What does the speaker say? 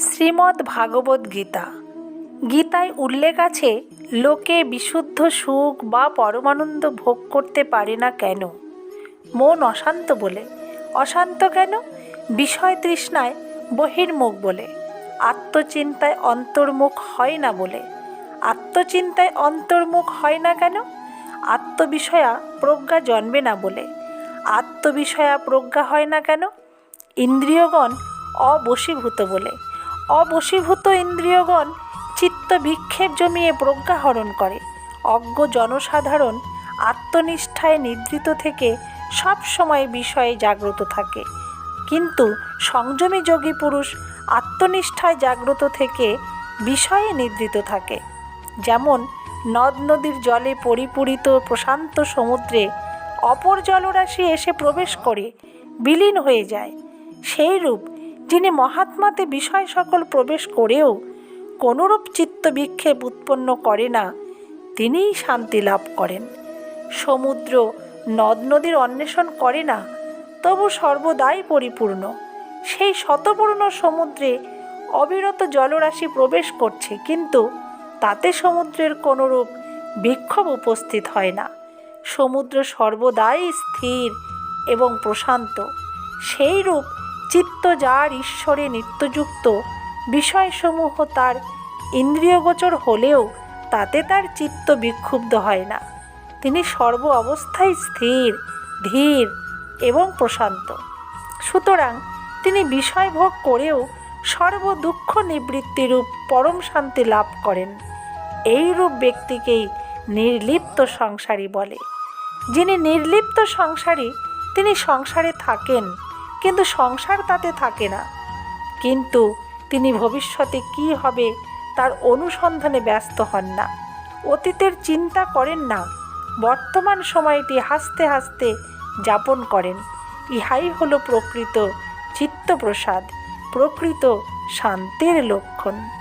শ্রীমদ্ ভাগবত গীতা গীতায় উল্লেখ আছে, লোকে বিশুদ্ধ সুখ বা পরমানন্দ ভোগ করতে পারে না কেন? মন অশান্ত বলে। অশান্ত কেন? বিষয় তৃষ্ণায় বহির্মুখ বলে। আত্মচিন্তায় অন্তর্মুখ হয় না বলে। আত্মচিন্তায় অন্তর্মুখ হয় না কেন? আত্মবিষয়া প্রজ্ঞা জন্মে না বলে। আত্মবিষয়া প্রজ্ঞা হয় না কেন? ইন্দ্রিয়গণ অবশীভূত বলে। অবশীভূত ইন্দ্রিয়গণ চিত্ত বিক্ষেপ জমিয়ে প্রজ্ঞাহরণ করে। অজ্ঞ জনসাধারণ আত্মনিষ্ঠায় নিদ্রিত থেকে সব সময় বিষয়ে জাগ্রত থাকে। কিন্তু সংযমী যোগী পুরুষ আত্মনিষ্ঠায় জাগ্রত থেকে বিষয়ে নিদ্রিত থাকে। যেমন নদ নদীর জলে পরিপূরিত প্রশান্ত সমুদ্রে অপর জলরাশি এসে প্রবেশ করে বিলীন হয়ে যায়। সেই রূপ যিনি মহাত্মাতে বিষয় সকল প্রবেশ করেও কোনরূপ চিত্ত বিক্ষেপ উৎপন্ন করে না, তিনিই শান্তি লাভ করেন। সমুদ্র, নদ নদীর অন্বেষণ করে না, তবু সর্বদাই পরিপূর্ণ। সেই শতপূর্ণ সমুদ্রে অবিরত জলরাশি প্রবেশ করছে, কিন্তু তাতে সমুদ্রের কোনোরূপ বিক্ষোভ উপস্থিত হয় না। সমুদ্র সর্বদাই স্থির এবং প্রশান্ত। সেই রূপ চিত্ত যার ঈশ্বরে নিত্যযুক্ত, বিষয়সমূহ তার ইন্দ্রিয়গোচর হলেও তাতে তার চিত্ত বিক্ষুব্ধ হয় না। তিনি সর্ব অবস্থায় স্থির, ধীর এবং প্রশান্ত। সুতরাং তিনি বিষয় ভোগ করেও সর্ব দুঃখ নিবৃত্তিরূপ পরম শান্তি লাভ করেন। এই রূপ ব্যক্তিকেই নির্লিপ্ত সংসারী বলে। যিনি নির্লিপ্ত সংসারী, তিনি সংসারে থাকেন। কিন্তু সংসার তাতে থাকে না। কিন্তু তিনি ভবিষ্যতে কি হবে তার অনুসন্ধানে ব্যস্ত হন না। অতীতের চিন্তা করেন না, বর্তমান সময়টি হাসতে হাসতে যাপন করেন। ইহাই হলো প্রকৃত চিত্তপ্রসাদ, প্রকৃত শান্তির লক্ষণ।